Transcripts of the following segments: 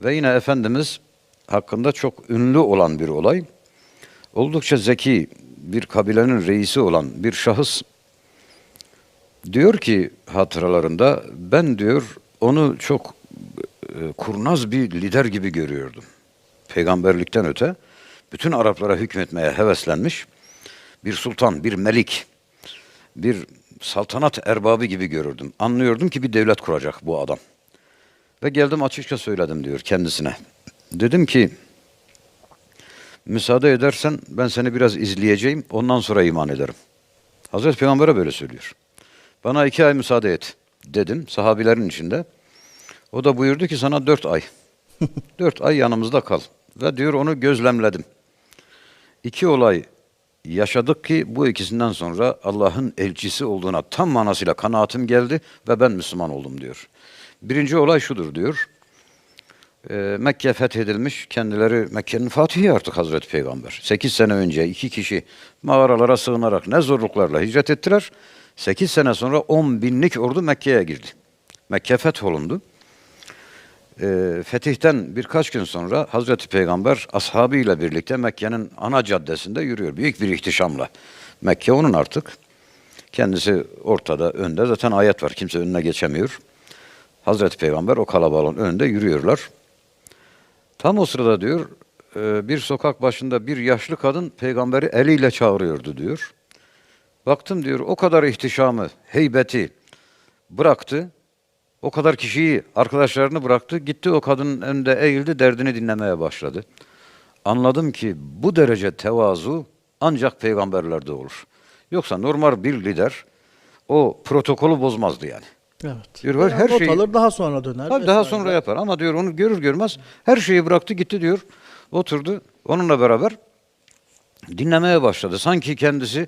Ve yine Efendimiz hakkında çok ünlü olan bir olay. Oldukça zeki bir kabilenin reisi olan bir şahıs diyor ki hatıralarında ben diyor onu çok e, kurnaz bir lider gibi görüyordum. Peygamberlikten öte bütün Araplara hükmetmeye heveslenmiş bir sultan, bir melik, bir saltanat erbabı gibi görürdüm. Anlıyordum ki bir devlet kuracak bu adam. Ve geldim açıkça söyledim diyor kendisine. Dedim ki müsaade edersen ben seni biraz izleyeceğim ondan sonra iman ederim. Hazreti Peygamber'e böyle söylüyor. Bana iki ay müsaade et dedim sahabilerin içinde. O da buyurdu ki sana dört ay. dört ay yanımızda kal. Ve diyor onu gözlemledim. İki olay yaşadık ki bu ikisinden sonra Allah'ın elçisi olduğuna tam manasıyla kanaatim geldi ve ben Müslüman oldum diyor. Birinci olay şudur diyor. Ee, Mekke fethedilmiş. Kendileri Mekke'nin fatihi artık Hazreti Peygamber. Sekiz sene önce iki kişi mağaralara sığınarak ne zorluklarla hicret ettiler. Sekiz sene sonra on binlik ordu Mekke'ye girdi. Mekke fetholundu. Ee, fetihten birkaç gün sonra Hazreti Peygamber ashabıyla birlikte Mekke'nin ana caddesinde yürüyor. Büyük bir ihtişamla. Mekke onun artık. Kendisi ortada, önde. Zaten ayet var. Kimse önüne geçemiyor. Hazreti Peygamber o kalabalığın önünde yürüyorlar. Tam o sırada diyor e, bir sokak başında bir yaşlı kadın peygamberi eliyle çağırıyordu diyor. Baktım diyor o kadar ihtişamı, heybeti bıraktı. O kadar kişiyi, arkadaşlarını bıraktı. Gitti o kadının önünde eğildi, derdini dinlemeye başladı. Anladım ki bu derece tevazu ancak peygamberlerde olur. Yoksa normal bir lider o protokolü bozmazdı yani. Evet. Diyor, var, her şeyi- alır daha sonra döner. Tabii daha sonra yapar ama diyor onu görür görmez her şeyi bıraktı gitti diyor. Oturdu onunla beraber dinlemeye başladı. Sanki kendisi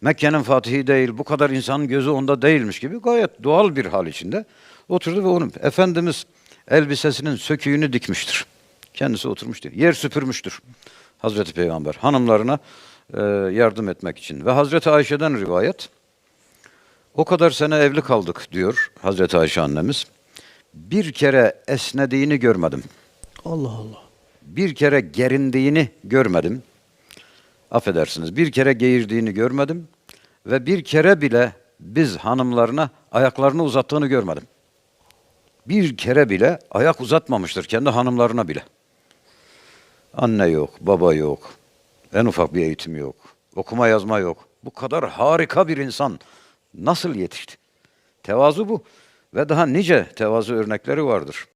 Mekke'nin fatihi değil, bu kadar insanın gözü onda değilmiş gibi gayet doğal bir hal içinde oturdu ve onun Efendimiz elbisesinin söküğünü dikmiştir. Kendisi oturmuştur. Yer süpürmüştür. Hazreti Peygamber hanımlarına e, yardım etmek için. Ve Hazreti Ayşe'den rivayet o kadar sene evli kaldık diyor Hazreti Ayşe annemiz. Bir kere esnediğini görmedim. Allah Allah. Bir kere gerindiğini görmedim. Affedersiniz. Bir kere geğirdiğini görmedim. Ve bir kere bile biz hanımlarına ayaklarını uzattığını görmedim. Bir kere bile ayak uzatmamıştır kendi hanımlarına bile. Anne yok, baba yok. En ufak bir eğitim yok. Okuma yazma yok. Bu kadar harika bir insan nasıl yetişti? Tevazu bu. Ve daha nice tevazu örnekleri vardır.